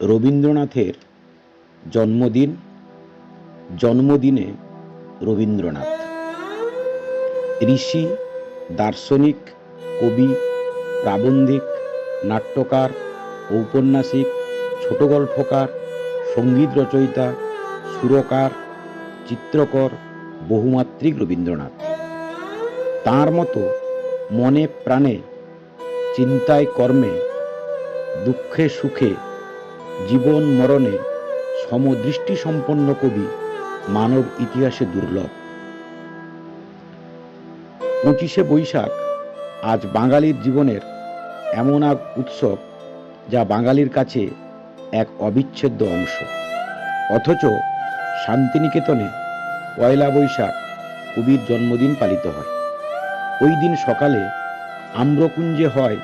রবীন্দ্রনাথের জন্মদিন, জন্মদিনে রবীন্দ্রনাথ। ঋষি, দার্শনিক, কবি, প্রাবন্ধিক, নাট্যকার, ঔপন্যাসিক, ছোট গল্পকার, সংগীত রচয়িতা, সুরকার, চিত্রকর, বহুমাত্রিক রবীন্দ্রনাথ। তাঁর মতো মনে প্রাণে, চিন্তায় কর্মে, দুঃখে সুখে জীবন মরণে সমদৃষ্টি সম্পন্ন কবি মানব ইতিহাসে দুর্লভ। পঁচিশে বৈশাখ আজ বাঙালির জীবনের এমন এক উৎসব যা বাঙালির কাছে এক অবিচ্ছেদ্য অংশ। অথচ শান্তিনিকেতনে পয়লা বৈশাখ কবির জন্মদিন পালিত হয়। ওই দিন সকালে আম্রকুঞ্জে হয়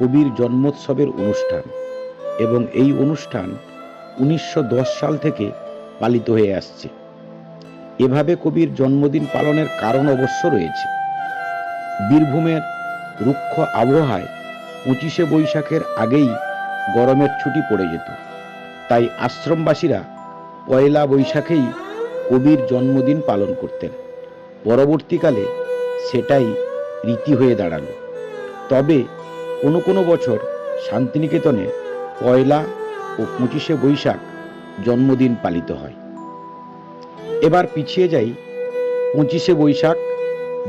কবির জন্মোৎসবের অনুষ্ঠান। এবং এই অনুষ্ঠান উনিশশো দশ সাল থেকে পালিত হয়ে আসছে। এভাবে কবির জন্মদিন পালনের কারণ অবশ্য রয়েছে। বীরভূমের রুক্ষ আবহাওয়ায় পঁচিশে বৈশাখের আগেই গরমের ছুটি পড়ে যেত। তাই আশ্রমবাসীরা পয়লা বৈশাখেই কবির জন্মদিন পালন করতেন। পরবর্তীকালে সেটাই রীতি হয়ে দাঁড়াল। তবে কোনো কোনো বছর শান্তিনিকেতনে পয়লা ও পঁচিশে বৈশাখ জন্মদিন পালিত হয়। এবার পিছিয়ে যাই পঁচিশে বৈশাখ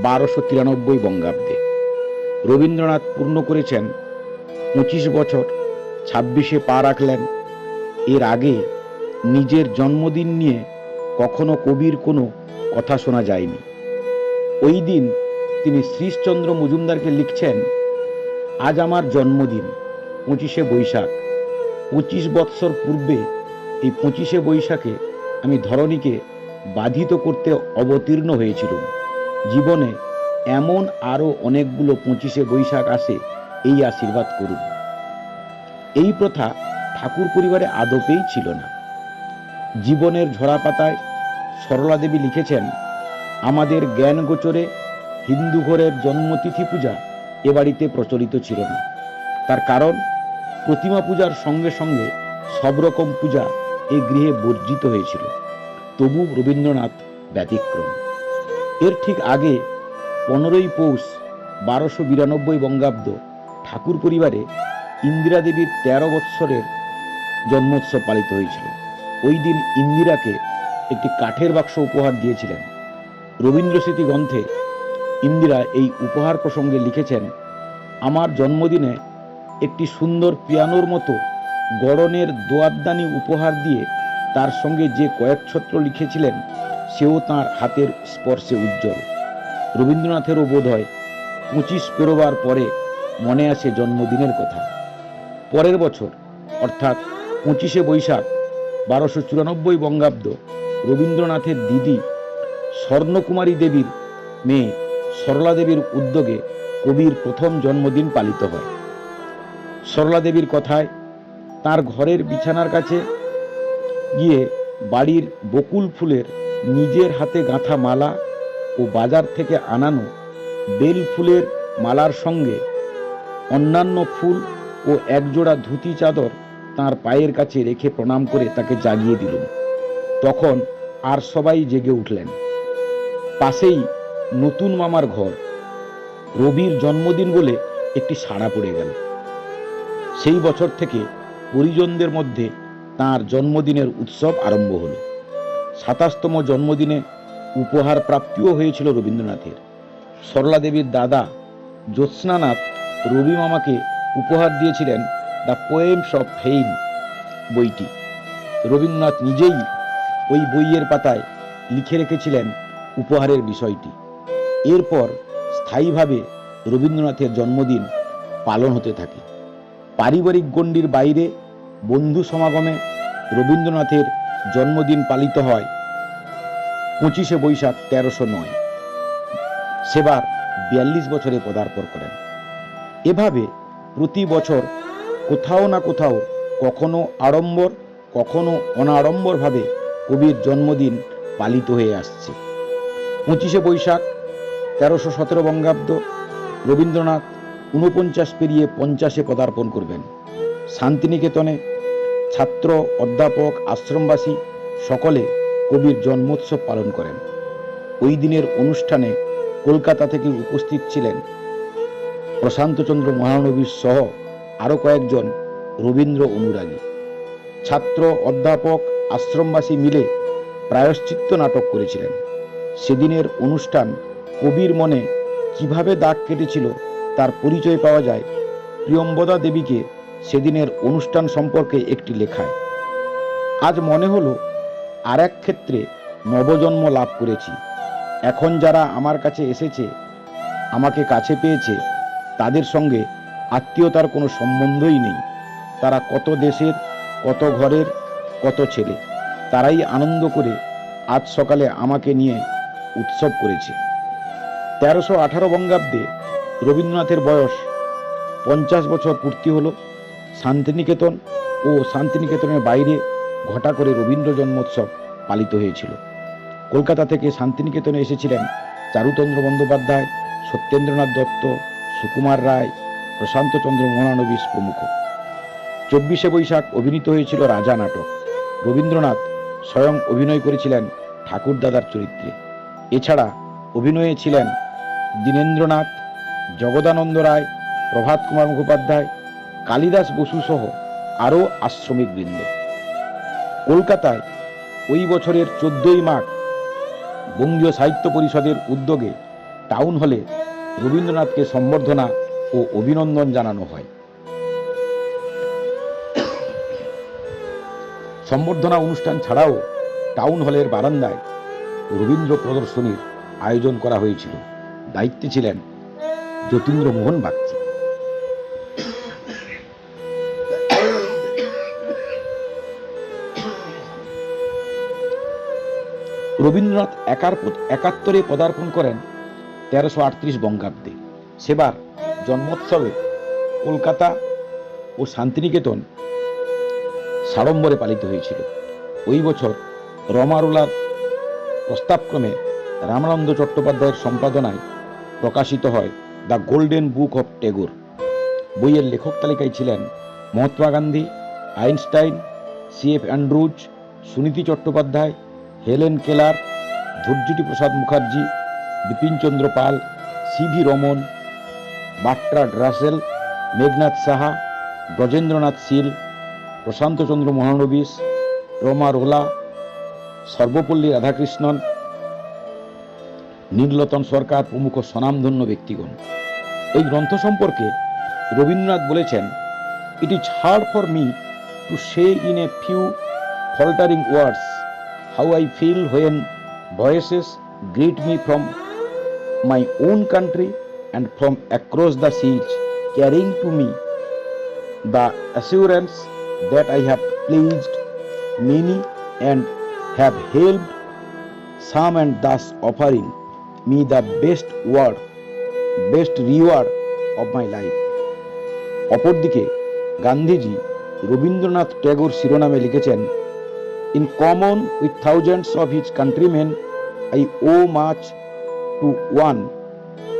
বারোশো তিরানব্বই বঙ্গাব্দে। রবীন্দ্রনাথ পূর্ণ করেছেন পঁচিশ বছর, ছাব্বিশে পা রাখলেন। এর আগে নিজের জন্মদিন নিয়ে কখনো কবির কোনো কথা শোনা যায়নি। ওই দিন তিনি শ্রীশচন্দ্র মজুমদারকে লিখছেন, আজ আমার জন্মদিন, পঁচিশে বৈশাখ। পঁচিশ বৎসর পূর্বে এই পঁচিশে বৈশাখে আমি ধরণীকে বাধিত করতে অবতীর্ণ হয়েছিলাম। জীবনে এমন আরও অনেকগুলো পঁচিশে বৈশাখ আসে, এই আশীর্বাদ করুন। এই প্রথা ঠাকুর পরিবারে আদপেই ছিল না। জীবনের ঝরা পাতায় সরলা দেবী লিখেছেন, আমাদের জ্ঞান গোচরে হিন্দু ঘরের জন্মতিথি পূজা এ বাড়িতে প্রচলিত ছিল না। তার কারণ প্রতিমা পূজার সঙ্গে সঙ্গে সব রকম পূজা এই গৃহে বর্জিত হয়েছিল। তবু রবীন্দ্রনাথ ব্যতিক্রম। এর ঠিক আগে পনেরোই পৌষ বারোশো বিরানব্বই বঙ্গাব্দ ঠাকুর পরিবারে ইন্দিরা দেবীর তেরো বৎসরের জন্মোৎসব পালিত হয়েছিল। ওই দিন ইন্দিরাকে একটি কাঠের বাক্স উপহার দিয়েছিলেন। রবীন্দ্র স্মৃতি গ্রন্থে ইন্দিরা এই উপহার প্রসঙ্গে লিখেছেন, আমার জন্মদিনে একটি সুন্দর পিয়ানোর মতো গড়নের দোয়ারদানি উপহার দিয়ে তার সঙ্গে যে কয়েক ছত্র লিখেছিলেন, সেও তার হাতের স্পর্শে উজ্জ্বল। রবীন্দ্রনাথেরও বোধ হয় পঁচিশ পেরোবার পরে মনে আসে জন্মদিনের কথা। পরের বছর, অর্থাৎ পঁচিশে বৈশাখ, বারোশো চুরানব্বই বঙ্গাব্দ, রবীন্দ্রনাথের দিদি স্বর্ণকুমারী দেবীর মেয়ে সরলা দেবীর উদ্যোগে কবির প্রথম জন্মদিন পালিত হয়। সরলা দেবীর কথায় তার ঘরের বিছানার কাছে গিয়ে বাড়ির বকুল ফুলের নিজের হাতে গাঁথা মালা ও বাজার থেকে আনানো বেল ফুলের মালার সঙ্গে অন্যান্য ফুল ও একজোড়া ধুতি চাদর তার পায়ের কাছে রেখে প্রণাম করে তাকে জাগিয়ে দিলেন। তখন আর সবাই জেগে উঠলেন। পাশেই নতুন মামার ঘর। রবির জন্মদিন বলে একটি সাড়া পড়ে গেল। সেই বছর থেকে পরিজনদের মধ্যে তার জন্মদিনের উৎসব আরম্ভ হল। সাতাশতম জন্মদিনে উপহার প্রাপ্তিও হয়েছিল রবীন্দ্রনাথের। সরলা দেবীর দাদা জ্যোৎস্নানাথ রবি মামাকে উপহার দিয়েছিলেন দ্য পোয়েমস অফ ফেইন বইটি। রবীন্দ্রনাথ নিজেই ওই বইয়ের পাতায় লিখে রেখেছিলেন উপহারের বিষয়টি। এরপর স্থায়ীভাবে রবীন্দ্রনাথের জন্মদিন পালন হতে থাকে। পারিবারিক গণ্ডির বাইরে বন্ধু সমাগমে রবীন্দ্রনাথের জন্মদিন পালিত হয় পঁচিশে বৈশাখ তেরোশো নয়। সেবার বিয়াল্লিশ বছরে পদার্পণ করেন। এভাবে প্রতি বছর কোথাও না কোথাও কখনো আড়ম্বর, কখনো অনাড়ম্বরভাবে কবির জন্মদিন পালিত হয়ে আসছে। পঁচিশে বৈশাখ তেরোশো সতেরো বঙ্গাব্দ রবীন্দ্রনাথ ঊনপঞ্চাশ পেরিয়ে পঞ্চাশে পদার্পণ করবেন। শান্তিনিকেতনে ছাত্র, অধ্যাপক, আশ্রমবাসী সকলে কবির জন্মোৎসব পালন করেন। ওই দিনের অনুষ্ঠানে কলকাতা থেকে উপস্থিত ছিলেন প্রশান্তচন্দ্র মহানবীর সহ আরও কয়েকজন রবীন্দ্র অনুরাগী। ছাত্র, অধ্যাপক, আশ্রমবাসী মিলে প্রায়শ্চিত্ত নাটক করেছিলেন। সেদিনের অনুষ্ঠান কবির মনে কীভাবে দাগ কেটেছিল তার পরিচয় পাওয়া যায় প্রিয়ম্বদা দেবীকে সেদিনের অনুষ্ঠান সম্পর্কে একটি লেখায়। আজ মনে হলো আর এক ক্ষেত্রে নবজন্ম লাভ করেছি। এখন যারা আমার কাছে এসেছে, আমাকে কাছে পেয়েছে, তাদের সঙ্গে আত্মীয়তার কোনো সম্বন্ধই নেই। তারা কত দেশের, কত ঘরের, কত ছেলে। তারাই আনন্দ করে আজ সকালে আমাকে নিয়ে উৎসব করেছে। তেরোশো আঠারো বঙ্গাব্দে রবীন্দ্রনাথের বয়স পঞ্চাশ বছর পূর্তি হলো। শান্তিনিকেতন ও শান্তিনিকেতনের বাইরে ঘটা করে রবীন্দ্র জন্মোৎসব পালিত হয়েছিল। কলকাতা থেকে শান্তিনিকেতনে এসেছিলেন চারুচন্দ্র বন্দ্যোপাধ্যায়, সত্যেন্দ্রনাথ দত্ত, সুকুমার রায় প্রশান্তচন্দ্র মহানবীশ প্রমুখ। চব্বিশে বৈশাখ অভিনীত হয়েছিল রাজা নাটক। রবীন্দ্রনাথ স্বয়ং অভিনয় করেছিলেন ঠাকুরদাদার চরিত্রে। এছাড়া অভিনয়ে ছিলেন দীনেন্দ্রনাথ জগদানন্দ রায়, প্রভাত কুমার মুখোপাধ্যায়, কালিদাস বসু সহ আরও আশ্রমিক বৃন্দ কলকাতায় ওই বছরের চোদ্দই মাঘ বঙ্গীয় সাহিত্য পরিষদের উদ্যোগে টাউন হলে রবীন্দ্রনাথকে সম্বর্ধনা ও অভিনন্দন জানানো হয়। সম্বর্ধনা অনুষ্ঠান ছাড়াও টাউন হলের বারান্দায় রবীন্দ্র প্রদর্শনীর আয়োজন করা হয়েছিল। দায়িত্বে ছিলেন যতীন্দ্র মোহন বাগচি। রবীন্দ্রনাথ একার একাত্তরে পদার্পণ করেন তেরোশো আটত্রিশ বঙ্গাব্দে। সেবার জন্মোৎসবে কলকাতা ও শান্তিনিকেতন সাড়ম্বরে পালিত হয়েছিল। ওই বছর রমারুলার প্রস্তাবক্রমে রামানন্দ চট্টোপাধ্যায়ের সম্পাদনায় প্রকাশিত হয় the golden book of Tagore. বইয়ের লেখক তালিকায় ছিলেন Mahatma Gandhi, Einstein, C F Andrews, Suniti Chattopadhyay, Helen Keller ধৈর্যটি Prasad Mukherjee Bipinchandra Pal, C V Raman Bertrand Russell, Meghnad Saha, Brajendranath Seal Prasantachandra Mahalanobis Romain রোলা Sarvepalli Radhakrishnan Nilratan Sarkar প্রমুখ স্বনামধন্য ব্যক্তিগণ। এই গ্রন্থ সম্পর্কে রবীন্দ্রনাথ বলেছেন it is hard for me to say in a few faltering words how I feel when voices greet me from my own country and from across the seas carrying to me the assurance that I have pleased many and have helped some and thus offering me the best word, best reward of my life. অপরদিকে গান্ধীজি রবীন্দ্রনাথ ট্যাগোর শিরোনামে লিখেছেন in common with thousands of his countrymen I owe much to one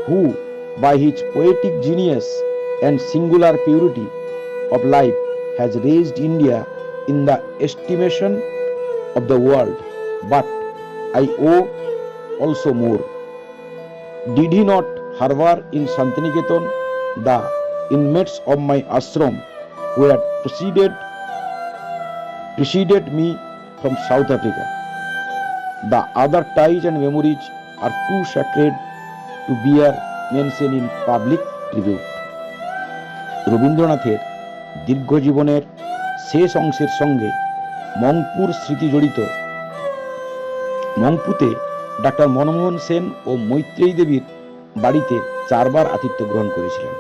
who, by his poetic genius and singular purity of life, has raised India in the estimation of the world. But I owe also more. Not harbor in Santiniketan the inmates of my ashram who had preceded preceded me from South Africa? The other ties and memories are too sacred to bear mention in public tribute. রবীন্দ্রনাথের দীর্ঘ জীবনের শেষ অংশের সঙ্গে মংপুর স্মৃতি জড়িত মংপুতে ডাক্তার মনমোহন সেন ও মৈত্রেয়ী দেবীর বাড়িতে চারবার আতিথ্য গ্রহণ করেছিলেন।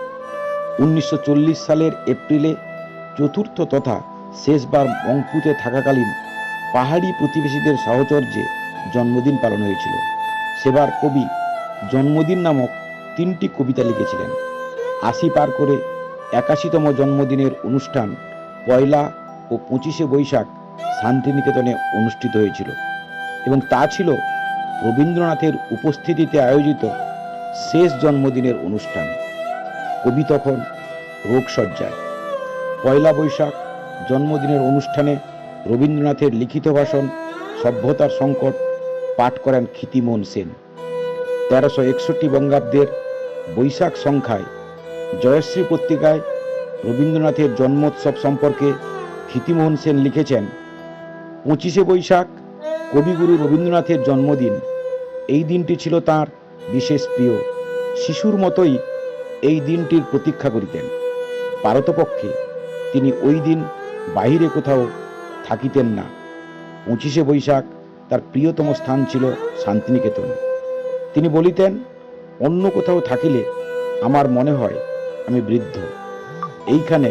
উনিশশো চল্লিশ সালের এপ্রিলে চতুর্থ তথা শেষবার মংপুতে থাকাকালীন পাহাড়ি প্রতিবেশীদের সাহচর্যে জন্মদিন পালন হয়েছিল। সেবার কবি জন্মদিন নামক তিনটি কবিতা লিখেছিলেন। আশি পার করে একাশিতম জন্মদিনের অনুষ্ঠান পয়লা ও পঁচিশে বৈশাখ শান্তিনিকেতনে অনুষ্ঠিত হয়েছিল এবং তা ছিল রবীন্দ্রনাথের উপস্থিতিতে আয়োজিত শেষ জন্মদিনের অনুষ্ঠান। কবি তখন রোগসজ্জায় পয়লা বৈশাখ জন্মদিনের অনুষ্ঠানে রবীন্দ্রনাথের লিখিত ভাষণ, সভ্যতার সংকট পাঠ করেন ক্ষিতিমোহন সেন। তেরোশো একষট্টি বঙ্গাব্দের বৈশাখ সংখ্যায় জয়শ্রী পত্রিকায় রবীন্দ্রনাথের জন্মোৎসব সম্পর্কে ক্ষিতিমোহন সেন লিখেছেন, পঁচিশে বৈশাখ কবিগুরু রবীন্দ্রনাথের জন্মদিন। এই দিনটি ছিল তার বিশেষ প্রিয়। শিশুর মতোই এই দিনটির প্রতীক্ষা করিতেন। পারতপক্ষে তিনি ওই দিন বাহিরে কোথাও থাকিতেন না। পঁচিশে বৈশাখ তার প্রিয়তম স্থান ছিল শান্তিনিকেতন। তিনি বলিতেন, অন্য কোথাও থাকিলে আমার মনে হয় আমি বৃদ্ধ। এইখানে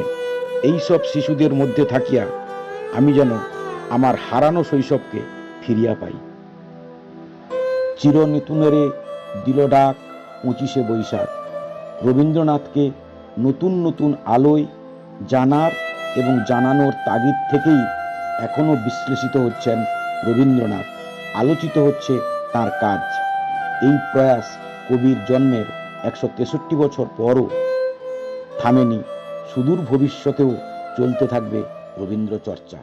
এইসব শিশুদের মধ্যে থাকিয়া আমি যেন আমার হারানো শৈশবকে ফিরিয়া পাই। চিরনিতুনেরে দিল ডাক পঁচিশে বৈশাখ। রবীন্দ্রনাথকে নতুন নতুন আলোয় জানার এবং জানানোর তাগিদ থেকেই এখনও বিশ্লেষিত হচ্ছেন রবীন্দ্রনাথ। আলোচিত হচ্ছে তার কাজ। এই প্রয়াস কবির জন্মের একশো তেষট্টি বছর পরও থামেনি। সুদূর ভবিষ্যতেও চলতে থাকবে রবীন্দ্র চর্চা